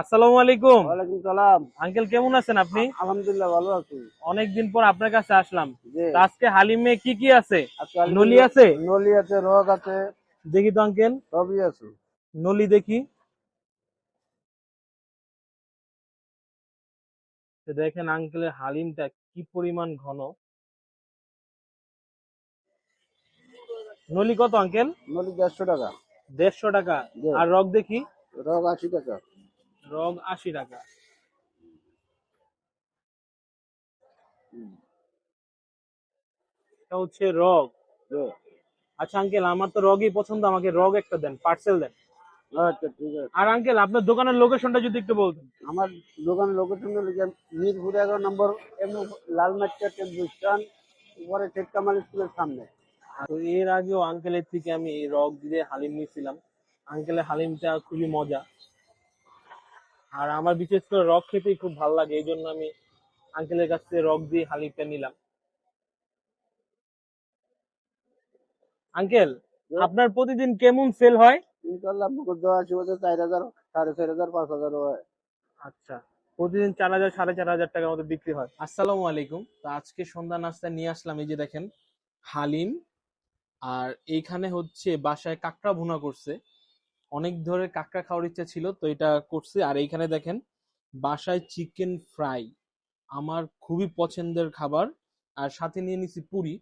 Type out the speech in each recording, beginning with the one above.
আসসালামু আলাইকুম। ওয়ালাইকুম সালাম। আঙ্কেল কেমন আছেন আপনি? আলহামদুলিল্লাহ ভালো আছি। অনেকদিন পর আপনার কাছে আসলাম। আজকে হালিমে কি কি আছে? নলি আছে? নলি আছে রগ আছে। দেখি তো আঙ্কেল। সবই আছে। নলি দেখি। দেখেন আঙ্কেলের হালিমটা কি পরিমাণ ঘন। নলি কত আঙ্কেল? নলি দেড়শো টাকা। দেড়শো টাকা। আর রগ দেখি? রগ আশি টাকা। রগ আশি টাকা। এটা হচ্ছে রগ। আচ্ছা আঙ্কেল আমার তো রগই পছন্দ আমাকে রগ একটা দেন পার্সেল দেন। আচ্ছা ঠিক আছে। আর আঙ্কেল আপনার দোকানের লোকেশনটা যদি একটু বলতেন। আমার দোকানের লোকেশন হলো যে মিরপুর এগারো নম্বর এমনি লালমাটিয়া টেম্পু স্ট্যান্ড উপরে শেখ কামাল স্কুলের সামনে। তো এর আগেও আঙ্কেলের থেকে আমি এই রগ দিয়ে হালিম নিয়েছিলাম। আঙ্কেলের হালিমটা খুবই মজা। আর আমার বিশেষ করে রক খেতেই খুব ভালো লাগে এই জন্য আমি আঙ্কেলের কাছ থেকে রগ দিয়ে হালিমটা নিলাম। আঙ্কেল আপনার প্রতিদিন কেমন সেল হয়? চার হাজার সাড়ে চার হাজার পাঁচ হাজার হয়। আচ্ছা প্রতিদিন চার হাজার সাড়ে চার হাজার টাকার মতো বিক্রি হয়। আসসালামু আলাইকুম। তো আজকে সন্ধ্যা নাস্তা নিয়ে আসলাম এই যে দেখেন হালিম। আর এইখানে হচ্ছে বাসায় কাঁকড়া ভুনা করছে। অনেক ধরে কাঁকড়া খাওয়ার ইচ্ছা ছিল, তো এটা করছি। আর এইখানে দেখেন, বাসায় চিকেন ফ্রাই আমার খুবই পছন্দের খাবার। আর সাথে নিয়ে নিছি পুরি।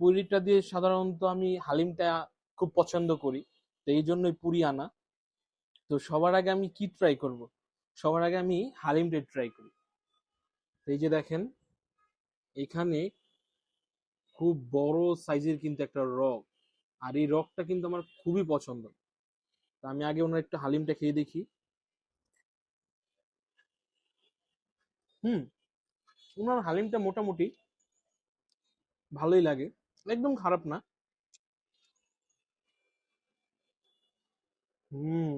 পুরিটা দিয়ে সাধারণত আমি হালিমটা খুব পছন্দ করি, তো এই জন্যই পুরি আনা। তো সবার আগে আমি কি ট্রাই করব? সবার আগে আমি হালিমটা ট্রাই করি। এই যে দেখেন, এখানে খুব বড় সাইজের কিন্তু একটা রক আর এই রকটা কিন্তু আমার খুবই পছন্দ। আমি আগে ওনার একটু হালিমটা খেয়ে দেখি। হুম, ওনার হালিমটা মোটামুটি ভালোই লাগে, একদম খারাপ না। হুম।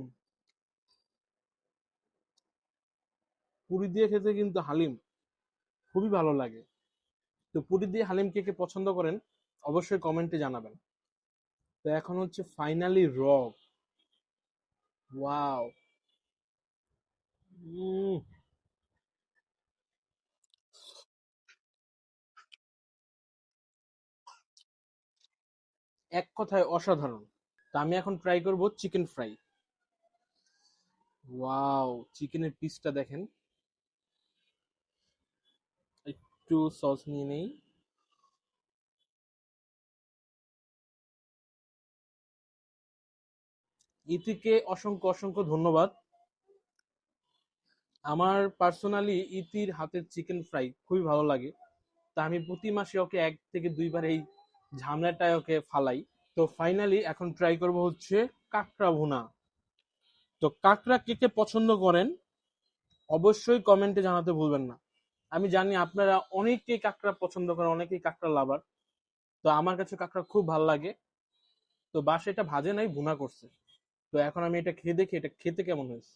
পুরি দিয়ে খেতে কিন্তু হালিম খুবই ভালো লাগে। তো পুরি দিয়ে হালিম কে কে পছন্দ করেন, অবশ্যই কমেন্টে জানাবেন। তো এখন হচ্ছে ফাইনালি রগ ওয়াও উম এক কথায় অসাধারণ। তা আমি এখন ট্রাই করব চিকেন ফ্রাই ওয়াও চিকেনের পিসটা দেখেন। একটু সস নিয়ে নেই। ইতিকে অসংখ্য অসংখ্য ধন্যবাদ। আমার পার্সোনালি ইতির হাতের চিকেন ফ্রাই খুবই ভালো লাগে। তা আমি প্রতি মাসে ওকে এক থেকে দুইবার এই ঝামেলাটায় ওকে ফালাই। তো ফাইনালি এখন ট্রাই করব হচ্ছে কাঁকড়া ভুনা। তো কাঁকড়া কে কে পছন্দ করেন, অবশ্যই কমেন্টে জানাতে ভুলবেন না। আমি জানি আপনারা অনেকেই কাঁকড়া পছন্দ করেন, অনেকেই কাঁকড়া লাভার তো আমার কাছে কাঁকড়া খুব ভালো লাগে। তো বাসা এটা ভাজে নাই, ভুনা করছে। তো এখন আমি এটা খেয়ে দেখি, এটা খেতে কেমন হয়েছে?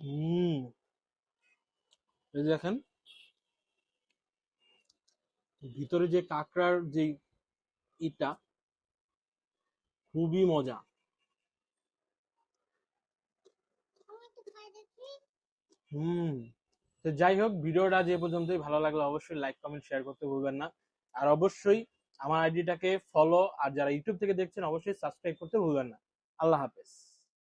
হুম। এই দেখেন। ভিতরে যে কাঁকড়ার যে ইটা, খুবই মজা। হুম। তো যাই হোক, ভিডিওটা যে পর্যন্তই। ভালো লাগলে অবশ্যই লাইক কমেন্ট শেয়ার করতে ভুলবেন না। আর অবশ্যই আমার আইডিটাকে ফলো আর যারা ইউটিউব থেকে দেখছেন, অবশ্যই সাবস্ক্রাইব করতে ভুলবেন না। আল্লাহ হাফেজ।